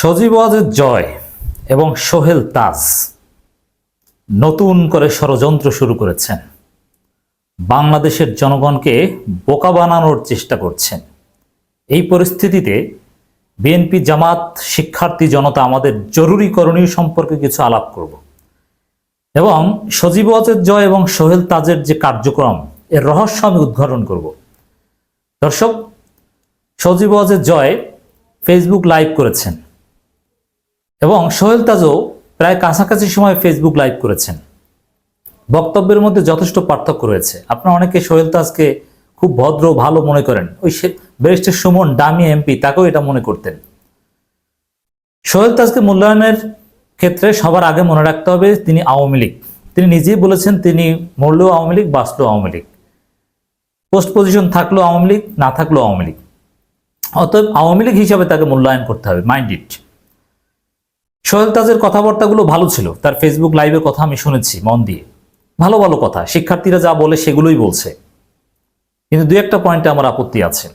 সজীব ওয়াজের জয় এবং সোহেল তাজ নতুন করে ষড়যন্ত্র শুরু করেছেন। বাংলাদেশের জনগণকে বোকা বানানোর চেষ্টা করছেন। এই পরিস্থিতিতে বিএনপি জামাত, শিক্ষার্থী জনতা আমাদের জরুরি করণীয় সম্পর্কে কিছু আলাপ করব। এবং সজীব ওয়াজের জয় এবং সোহেল তাজের যে কার্যক্রম, এর রহস্য আমি উদ্ঘাটন করব। দর্শক, সজীব ওয়াজের জয় ফেসবুক লাইভ করেছেন। এবং সোহেল তাজও প্রায় কাছাকাছি সময় ফেসবুক লাইভ করেছেন। বক্তব্যের মধ্যে যথেষ্ট পার্থক্য রয়েছে। আপনারা অনেকে সোহেল তাজকে খুব ভদ্র, ভালো মনে করেন। ওই ব্যারিস্টার সুমন ডামি এমপি তাকেও এটা মনে করতেন। সোহেল তাজকে মূল্যায়নের ক্ষেত্রে সবার আগে মনে রাখতে হবে, তিনি আওয়ামী লীগ। তিনি নিজেই বলেছেন, তিনি মরলেও আওয়ামী লীগ, বাঁচলেও আওয়ামী লীগ। পোস্ট পজিশন থাকলেও আওয়ামী লীগ, না থাকলেও আওয়ামী লীগ। অতএব আওয়ামী লীগ হিসাবে তাকে মূল্যায়ন করতে হবে মাইন্ড ইট সোহেল তাজের কথাবার্তাগুলো ভালো ছিল। তার ফেসবুক লাইভের কথা আমি শুনেছি, মন দিয়ে। ভালো ভালো কথা, শিক্ষার্থীরা যা বলে সেগুলোই বলছে। কিন্তু দু একটা পয়েন্টে আমার আপত্তি আছে।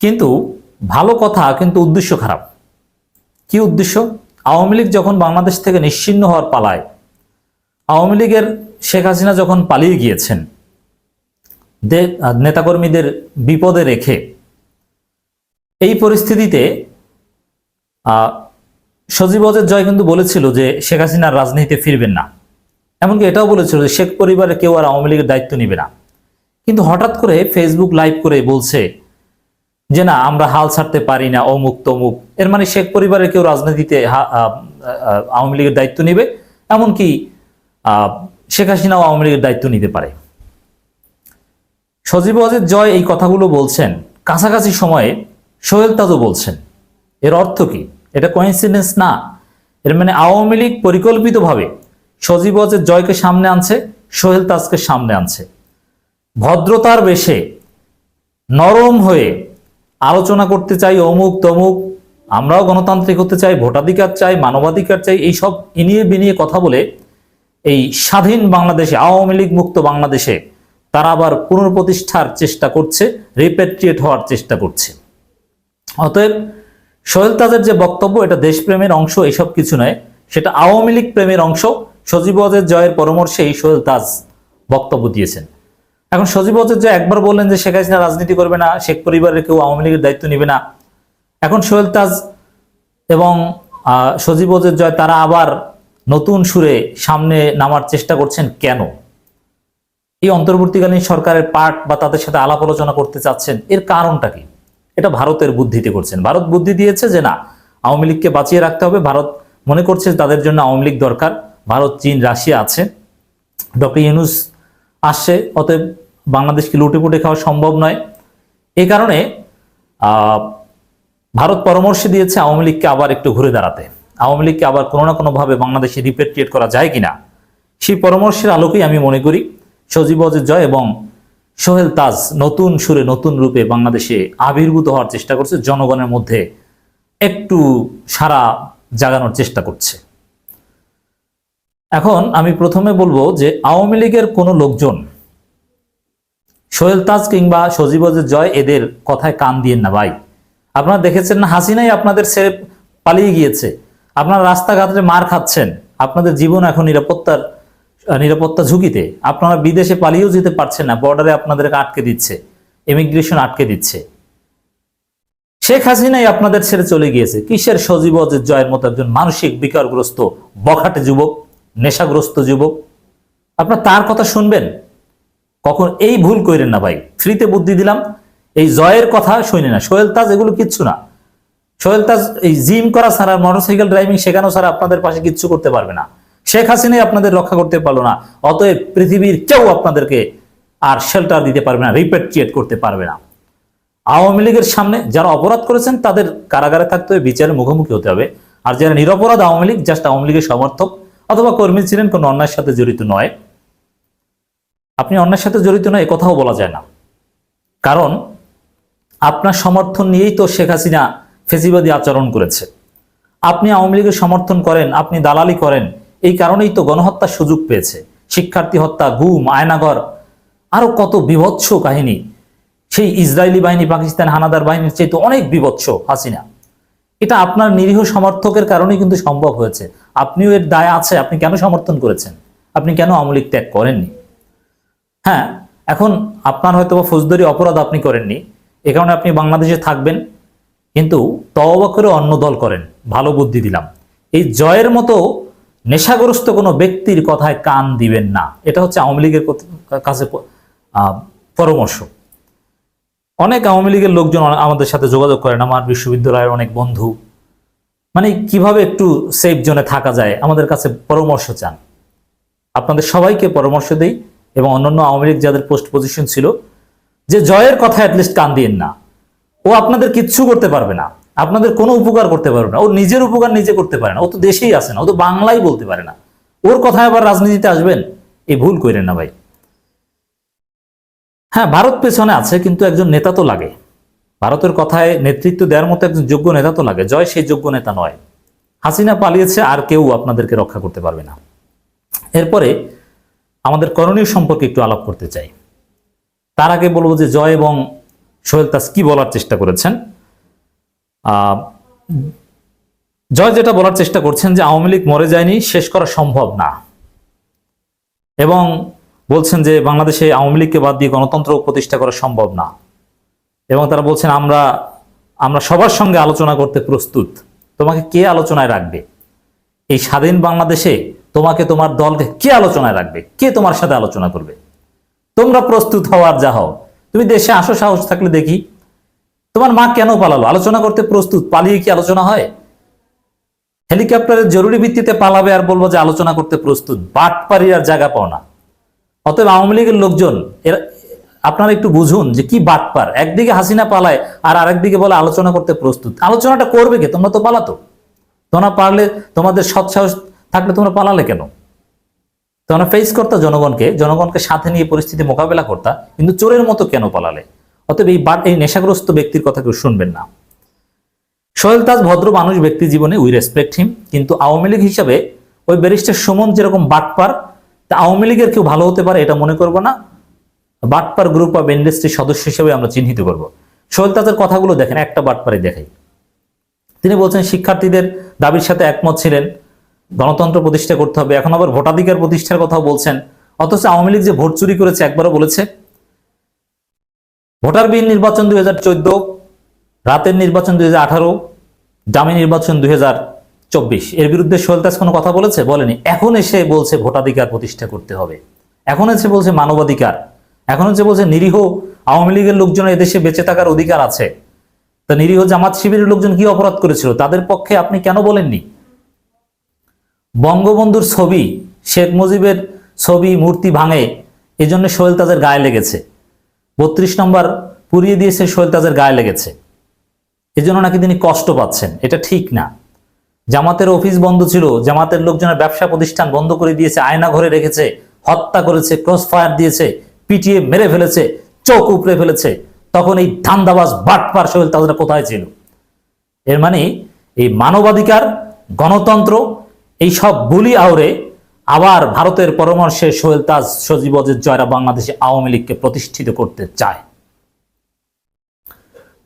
কিন্তু ভালো কথা, কিন্তু উদ্দেশ্য খারাপ। কি উদ্দেশ্য? আওয়ামী লীগ যখন বাংলাদেশ থেকে নিশ্চিন্ন হওয়ার পালায়, আওয়ামী লীগের শেখ হাসিনা যখন পালিয়ে গিয়েছেন নেতাকর্মীদের বিপদে রেখে, এই পরিস্থিতিতে সজীব ওয়াজেদ জয় কিন্তু বলেছিল যে শেখ হাসিনার রাজনীতিতে ফিরবেন না। এমনকি এটাও বলেছিল যে শেখ পরিবারে কেউ আর আওয়ামী লীগের দায়িত্ব নিবে না। কিন্তু হঠাৎ করে ফেসবুক লাইভ করে বলছে যে না, আমরা হাল ছাড়তে পারি না, অমুক তমুক। এর মানে শেখ পরিবারের কেউ রাজনীতিতে আওয়ামী লীগের দায়িত্ব নিবে, এমনকি শেখ হাসিনাও আওয়ামী লীগের দায়িত্ব নিতে পারে। সজীব ওয়াজেদ জয় এই কথাগুলো বলছেন। কাছাকাছি সময়ে সোহেল তাজও বলছেন। এর অর্থ কি? এটা কোইন্সিডেন্স না। এর মানে আওয়ামী লীগ পরিকল্পিতভাবে সজীব ওয়াজেদ জয়কে সামনে আনছে, সোহেল তাজকে সামনে আনছে। ভদ্রতার বেশে নরম হয়ে আলোচনা করতে চাই অমুক তমুক, আমরাও গণতান্ত্রিক হতে চাই, ভোটাধিকার চাই, মানবাধিকার চাই এইসব ইনিয়ে বিনিয়ে কথা বলে এই স্বাধীন বাংলাদেশে, আওয়ামী লীগ মুক্ত বাংলাদেশে তারা আবার পুনঃপ্রতিষ্ঠার চেষ্টা করছে রিপেট্রিয়েট হওয়ার চেষ্টা করছে। অতএব সোহেল তাজের যে বক্তব্য, এটা দেশপ্রেমের অংশ, এসব কিছু নয়। সেটা আওয়ামী লীগ প্রেমের অংশ। সজীব ওয়াজেদ জয়ের পরামর্শে এই সোহেল তাজ বক্তব্য দিয়েছেন। এখন সজীব জয় একবার বললেন যে, শেখ হাসিনা রাজনীতি করবে না, শেখ পরিবারের কেউ আওয়ামী লীগের দায়িত্ব নেবে না। এখন সোহেল তাজ এবং সজীব ওয়াজেদ জয় তারা আবার নতুন সুরে সামনে নামার চেষ্টা করছেন কেন? এই অন্তর্বর্তীকালীন সরকারের পার্ট বা তাদের সাথে আলাপ আলোচনা করতে চাচ্ছেন, এর কারণটা কি? এটা ভারতের বুদ্ধিতে করছেন। ভারত বুদ্ধি দিয়েছে যে না, আওয়ামী লীগকে বাঁচিয়ে রাখতে হবে। ভারত মনে করছে তাদের জন্য আওয়ামী লীগ দরকার। ভারত, চীন, রাশিয়া আছে। ডক্টর ইউনুস আসছে, অতএব বাংলাদেশকে লুটেপুটে খাওয়া সম্ভব নয়। এই কারণে ভারত পরামর্শ দিয়েছে আওয়ামী লীগকে আবার একটু ঘুরে দাঁড়াতে। আওয়ামী লীগকে আবার কোনো না কোনোভাবে বাংলাদেশে রিপেট্রিয়েট করা যায় কিনা, সেই পরামর্শের আলোকেই আমি মনে করি। সজীব অজিত জয় এবং সোহেল তাজ নতুন সুরে নতুন রূপে বাংলাদেশে আবির্ভূত হওয়ার চেষ্টা করছে, জনগণের মধ্যে একটু সারা জাগানোর চেষ্টা করছে। এখন আমি প্রথমে বলব যে আওয়ামী লীগের কোনো লোকজন সোহেল তাজ কিংবা সজীব অজিত জয় এদের কথায় কান দিয়েন না ভাই। আপনারা দেখেছেন না, হাসিনাই আপনাদের ছেড়ে পালিয়ে গিয়েছে। আপনারা রাস্তাঘাটে মার খাচ্ছেন। আপনাদের জীবন এখন নিরাপত্তার নিরাপত্তা ঝুঁকিতে আপনারা বিদেশে পালিয়েও যেতে পারছেন না বর্ডারে আপনাদেরকে আটকে দিচ্ছে ইমিগ্রেশন আটকে দিচ্ছে। শেখ হাসিনাই আপনাদের ছেড়ে চলে গিয়েছে। কিসের সজীব জয়ের মতো একজন মানসিক বিকারগ্রস্ত, বখাটে যুবক, নেশাগ্রস্ত যুবক? আপনার তার কথা শুনবেন? কখন এই ভুল করেন না ভাই। ফ্রিতে বুদ্ধি দিলাম, এই জয়ের কথা শুনে না। সোহেল তাজ এগুলো কিচ্ছু না। সোহেল তাজ এই জিম করা ছাড়া মোটরসাইকেল ড্রাইভিং শেখানো ছাড়া আপনাদের পাশে কিচ্ছু করতে পারবে না। শেখ হাসিনাই আপনাদের রক্ষা করতে পারল না, অতএব পৃথিবীর কেউ আপনাদেরকে আর শেল্টার দিতে পারবে না রিপেট্রিয়েট করতে পারবে না। আওয়ামী লীগের সামনে যারা অপরাধ করেছেন, তাদের কারাগারে থাকতে হবে বিচারের মুখোমুখি হতে হবে। আর যারা নিরপরাধ আওয়ামী লীগ জাস্ট আওয়ামী লীগের সমর্থক অথবা কর্মী ছিলেন, কোনো অন্যায়ের সাথে জড়িত নয়। আপনি অন্যের সাথে জড়িত নয় কথাও বলা যায় না। কারণ আপনার সমর্থন নিয়েই তো শেখ হাসিনা ফেসিবাদী আচরণ করেছে। আপনি আওয়ামী লীগের সমর্থন করেন, আপনি দালালি করেন এই কারণেই তো গণহত্যার সুযোগ পেয়েছে। শিক্ষার্থী হত্যা, গুম, আয়নাগর, আরও কত বিভৎস কাহিনী। সেই ইসরায়েলি বাহিনী, পাকিস্তান, হানাদার বাহিনীর চেয়ে তো অনেক বিভৎস, হাসিনা। এটা আপনার নিরীহ সমর্থকের কারণেই কিন্তু সম্ভব হয়েছে। আপনিও এর দায় আছে, আপনি কেন সমর্থন করেছেন? আপনি কেন আমলিক ত্যাগ করেননি? হ্যাঁ এখন আপনার হয়তো বা ফৌজদারি অপরাধ আপনি করেননি। এ কারণে আপনি বাংলাদেশে থাকবেন, কিন্তু তওবা করে অন্য দল করেন। ভালো বুদ্ধি দিলাম। এই জয়ের মতো নেশাগ্রস্ত কোনো ব্যক্তির কথায় কান দিবেন না। এটা হচ্ছে আওয়ামী লীগের কাছে পরামর্শ। অনেক আওয়ামী লীগের লোকজন আমাদের সাথে যোগাযোগ করেন। আমার বিশ্ববিদ্যালয়ের অনেক বন্ধু। মানে কীভাবে একটু সেফ জোনে থাকা যায়, আমাদের কাছে পরামর্শ চান। আপনাদের সবাইকে পরামর্শ দেই এবং অন্যান্য আওয়ামী লীগ যাদের পোস্ট পজিশন ছিল, যে জয়ের কথা অ্যাটলিস্ট কান দিয়েন না। ও আপনাদের কিচ্ছু করতে পারবে না। আপনাদের কোনো উপকার করতে পারবে না। ও নিজের উপকার নিজে করতে পারে না। ও তো দেশেই আসে না। ও তো বাংলাই বলতে পারে না। ওর কথায় আবার রাজনীতিতে আসবেন? এই ভুল করেন না ভাই। হ্যাঁ ভারত পেছনে আছে, কিন্তু একজন নেতা তো লাগে। ভারতের কথায় নেতৃত্ব দেওয়ার মতো একজন যোগ্য নেতা তো লাগে। জয় সেই যোগ্য নেতা নয়। হাসিনা পালিয়েছে, আর কেউ আপনাদেরকে রক্ষা করতে পারবে না। এরপরে আমাদের করণীয় সম্পর্কে একটু আলাপ করতে চাই। তার আগে বলব যে জয় এবং সোহেল তাস কি বলার চেষ্টা করেছেন? জয় যেটা বলার চেষ্টা করছেন যে আওয়ামী লীগ মরে যায়নি, শেষ করা সম্ভব না। এবং বলছেন যে বাংলাদেশে আওয়ামী লীগকে বাদ দিয়ে গণতন্ত্র প্রতিষ্ঠা করা সম্ভব না। এবং তারা বলছেন, আমরা আমরা সবার সঙ্গে আলোচনা করতে প্রস্তুত। তোমাকে কে আলোচনায় রাখবে? এই স্বাধীন বাংলাদেশে তোমাকে তোমার দলকে কে আলোচনায় রাখবে? কে তোমার সাথে আলোচনা করবে? তোমরা প্রস্তুত হওয়ার যা হও। তুমি দেশে আসো সাহস থাকলে দেখি তোমার মা কেন পালালো? আলোচনা করতে প্রস্তুত, পালিয়ে কি আলোচনা হয়? হেলিকপ্টারের জরুরি ভিত্তিতে পালাবে আর বলব যে আলোচনা করতে প্রস্তুত, বাট বাটপারি আর জায়গা পাও না। অতএব আওয়ামী লীগের লোকজন আপনারা একটু বুঝুন যে কি বাটপার একদিকে হাসিনা পালায় আর আরেকদিকে বলে আলোচনা করতে প্রস্তুত। আলোচনাটা করবে কে? তোমরা তো পালাতো। তোমরা পারলে তোমাদের সৎসাহস থাকলে তোমরা পালালে কেন? তোমরা ফেস করতা জনগণকে জনগণকে সাথে নিয়ে পরিস্থিতি মোকাবেলা করতা, কিন্তু চোরের মতো কেন পালালে? অতএব এই এই নেশাগ্রস্ত ব্যক্তির কথা কেউ শুনবেন না। সোহেল তাজ ভদ্র মানুষ, ব্যক্তি জীবনে উই রেসপেক্ট হিম কিন্তু আওয়ামী লীগ হিসাবে ওই ব্যারিস্টার সুমন যেরকম বাটপার, তা আওয়ামী লীগের কেউ ভালো হতে পারে এটা মনে করব না। বাটপার গ্রুপ অফ ইন্ডাস্ট্রির সদস্য হিসেবে আমরা চিহ্নিত করব। সোহেল তাজের কথাগুলো দেখেন, একটা বাটপারে দেখাই। তিনি বলছেন, শিক্ষার্থীদের দাবির সাথে একমত ছিলেন, গণতন্ত্র প্রতিষ্ঠা করতে হবে, এখন আবার ভোটাধিকার প্রতিষ্ঠার কথাও বলছেন, অথচ আওয়ামী লীগ যে ভোট চুরি করেছে একবারও বলেছে ভোটার বিহীন নির্বাচন দুই হাজার চোদ্দ, রাতের নির্বাচন দুই দামি নির্বাচন দুই হাজার চব্বিশ। এর বিরুদ্ধে সোহেলতাজ কোনো কথা বলেছে? বলেনি। এখন এসে বলছে ভোটাধিকার প্রতিষ্ঠা করতে হবে। এখন এসে বলছে মানবাধিকার। এখন এসে বলছে নিরীহ আওয়ামী লীগের লোকজন এদেশে বেঁচে থাকার অধিকার আছে। তা নিরীহ জামাত শিবিরের লোকজন কি অপরাধ করেছিল? তাদের পক্ষে আপনি কেন বলেননি? বঙ্গবন্ধুর ছবি, শেখ মুজিবের ছবি, মূর্তি ভাঙে এই জন্য তাজের গায়ে লেগেছে। বত্রিশ নম্বর পুড়িয়ে দিয়েছে সোহেল তাজের গায়ে লেগেছে। এজন্য নাকি তিনি কষ্ট পাচ্ছেন, এটা ঠিক না। জামাতের অফিস বন্ধ ছিল, জামাতের লোকজনের ব্যবসা প্রতিষ্ঠান বন্ধ করে দিয়েছে, আয়না ঘরে রেখেছে, হত্যা করেছে ক্রস ফায়ার দিয়েছে, পিটিয়ে মেরে ফেলেছে, চোখ উপড়ে ফেলেছে। তখন এই ধান্দাবাজ বাটপার সোহেল তাজরা কোথায় ছিল? এর মানে এই মানবাধিকার, গণতন্ত্র এই সব বুলি আওরে আবার ভারতের পরামর্শে সোহেল তাজ সজীবজের জয়রা বাংলাদেশে আওয়ামী লীগকে প্রতিষ্ঠিত করতে চায়।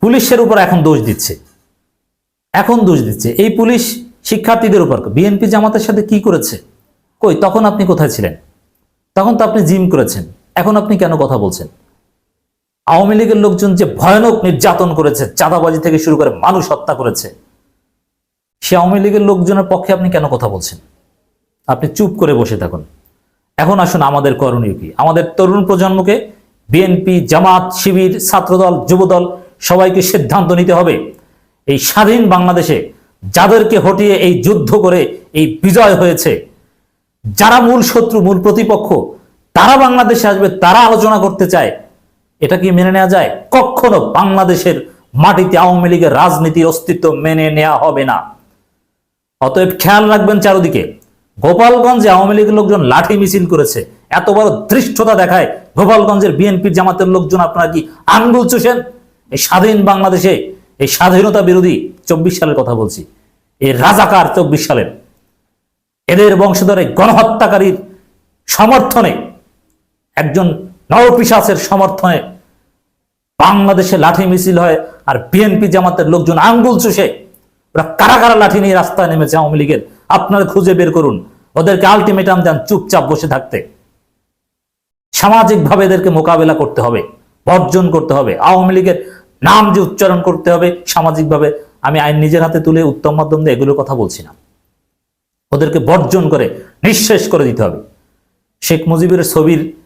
পুলিশের উপর এখন দোষ দিচ্ছে। এখন দোষ দিচ্ছে। এই পুলিশ শিক্ষার্থীদের উপর বিএনপি জামাতের সাথে কি করেছে? কই, তখন আপনি কোথায় ছিলেন? তখন তো আপনি জিম করেছেন। এখন আপনি কেন কথা বলছেন? আওয়ামী লীগের লোকজন যে ভয়ানক নির্যাতন করেছে, চাঁদাবাজি থেকে শুরু করে মানুষ হত্যা করেছে, সে আওয়ামী লীগের লোকজনের পক্ষে আপনি কেন কথা বলছেন? আপনি চুপ করে বসে থাকুন। এখন আসুন আমাদের করণীয় কি? আমাদের তরুণ প্রজন্মকে বিএনপি, জামাত, শিবির, ছাত্রদল, যুবদল সবাইকে সিদ্ধান্ত নিতে হবে। এই স্বাধীন বাংলাদেশে যাদেরকে হটিয়ে এই যুদ্ধ করে এই বিজয় হয়েছে, যারা মূল শত্রু, মূল প্রতিপক্ষ, তারা বাংলাদেশে আসবে, তারা আলোচনা করতে চায়, এটা কি মেনে নেওয়া যায়? কখনো বাংলাদেশের মাটিতে আওয়ামী লীগের রাজনীতির অস্তিত্ব মেনে নেওয়া হবে না। অতএব খেয়াল রাখবেন চারদিকে। গোপালগঞ্জে আওয়ামী লীগের লোকজন লাঠি মিছিল করেছে। এত বড় ধৃষ্টতা দেখায় গোপালগঞ্জের বিএনপির জামাতের লোকজন। আপনারা কি আঙ্গুল চুষেন? এই স্বাধীন বাংলাদেশে এই স্বাধীনতা বিরোধী চব্বিশ সালের কথা বলছি। এই রাজাকার চব্বিশ সালের। এদের বংশধরে গণহত্যাকারীর সমর্থনে, একজন নরপিশাচের সমর্থনে বাংলাদেশে লাঠি মিছিল হয় আর বিএনপি জামাতের লোকজন আঙ্গুল চুষে। ওরা কারা কারা লাঠি নিয়ে রাস্তায় নেমেছে আওয়ামী লীগের। আপনারা খুঁজে বের করুন। ওদেরকে আলটিমেটাম দেন, চুপচাপ বসে থাকতে। সামাজিকভাবে এদেরকে মোকাবেলা করতে হবে, বর্জন করতে হবে, আওয়ামী লীগের নাম যে উচ্চারণ করতে হবে, সামাজিকভাবে আমি আইন নিজের হাতে তুলে উত্তম মাধ্যম দিয়ে এগুলোর কথা বলছি না। ওদেরকে বর্জন করে, নিঃশেষ করে দিতে হবে। শেখ মুজিবের ছবির,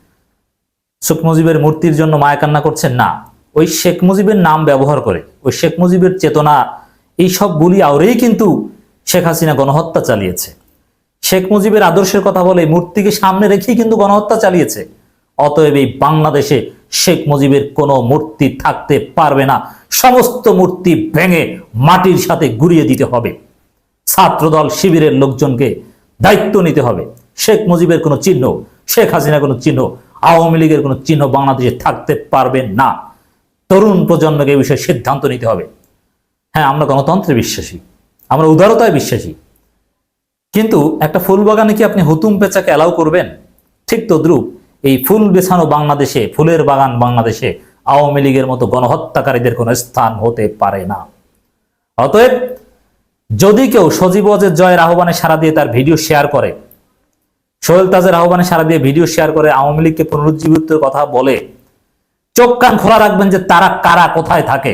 শেখ মুজিবের মূর্তির জন্য মায়া কান্না করছেন? না। ওই শেখ মুজিবের নাম ব্যবহার করে, ওই শেখ মুজিবের চেতনা এই সব আওরেই কিন্তু শেখ হাসিনা গণহত্যা চালিয়েছে। শেখ মুজিবের আদর্শের কথা বলে মূর্তিকে সামনে রেখেই কিন্তু গণহত্যা চালিয়েছে। অতএব এই বাংলাদেশে শেখ মুজিবের কোনো মূর্তি থাকতে পারবে না। সমস্ত মূর্তি ভেঙে মাটির সাথে গুড়িয়ে দিতে হবে। ছাত্রদল শিবিরের লোকজনকে দায়িত্ব নিতে হবে। শেখ মুজিবের কোনো চিহ্ন, শেখ হাসিনা কোনো চিহ্ন, আওয়ামী লীগের কোনো চিহ্ন বাংলাদেশে থাকতে পারবে না। তরুণ প্রজন্মকে এই বিষয়ে সিদ্ধান্ত নিতে হবে। হ্যাঁ আমরা গণতন্ত্রে বিশ্বাসী। আমরা উদারতায় বিশ্বাসী। কিন্তু একটা ফুল বাগানে কি আপনি হুতুম পেঁচাকে অ্যালাউ করবেন? ঠিক তদ্রুপ এই ফুল বেছানো বাংলাদেশে, ফুলের বাগান বাংলাদেশে আওয়ামী লীগের মতো গণহত্যাকারীদের কোনো স্থান হতে পারে না। অতএব যদি কেউ সজীব ওয়াজের জয়ের আহ্বানে সারা দিয়ে তার ভিডিও শেয়ার করে, সোহেল তাজের আহ্বানে সারা দিয়ে ভিডিও শেয়ার করে আওয়ামী লীগকে পুনরুজ্জীবিতের কথা বলে, চোখ কান খোলা রাখবেন যে তারা কারা, কোথায় থাকে।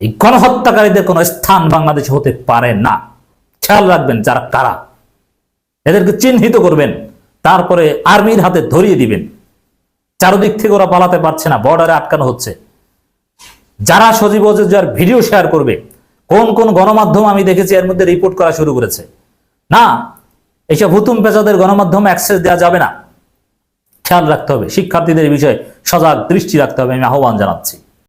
এই গণহত্যাকারীদের কোনো স্থান বাংলাদেশে হতে পারে না। খেয়াল রাখবেন যারা কারা। এদেরকে চিহ্নিত করবেন, তারপরে আর্মির হাতে ধরিয়ে দিবেন। চারদিক থেকে ওরা পালাতে পারছে না, বর্ডারে আটকানো হচ্ছে। যারা সজীব যার ভিডিও শেয়ার করবে, কোন কোন গণমাধ্যম আমি দেখেছি এর মধ্যে রিপোর্ট করা শুরু করেছে। না, এইসব হুতুম পেশাদের গণমাধ্যম অ্যাক্সেস দেওয়া যাবে না। খেয়াল রাখতে হবে, শিক্ষার্থীদের বিষয়ে সজাগ দৃষ্টি রাখতে হবে, আমি আহ্বান জানাচ্ছি।